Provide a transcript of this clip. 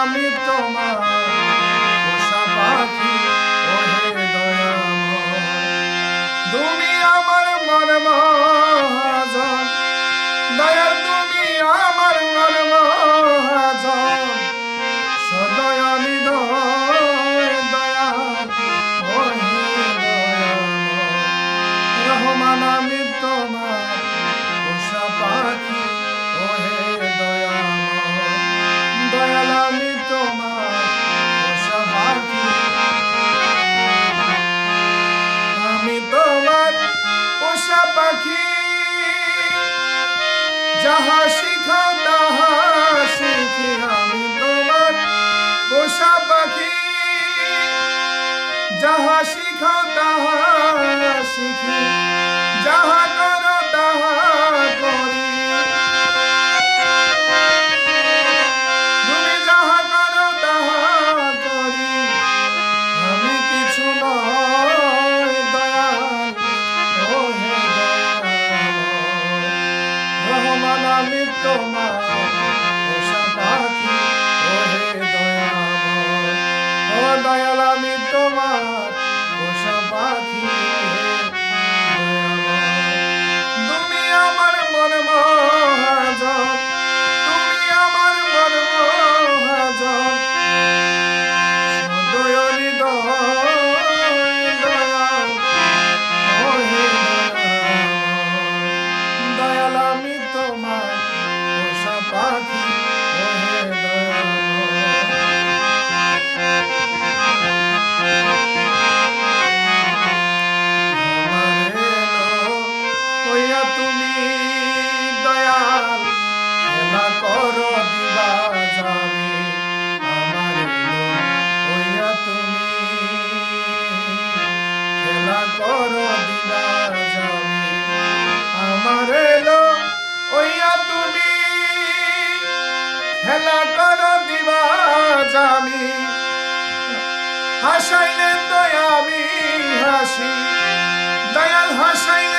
আমি তোমার পোষা পাখি। যাহা শিখা তাহা শিখি আমি তোমার পোষা পাখি। যাহা শিখা তাহা とまあ খেলা কর দিবাজ আমি। হাসাইলে তো আমি হাসি। দয়াল হাসাইলে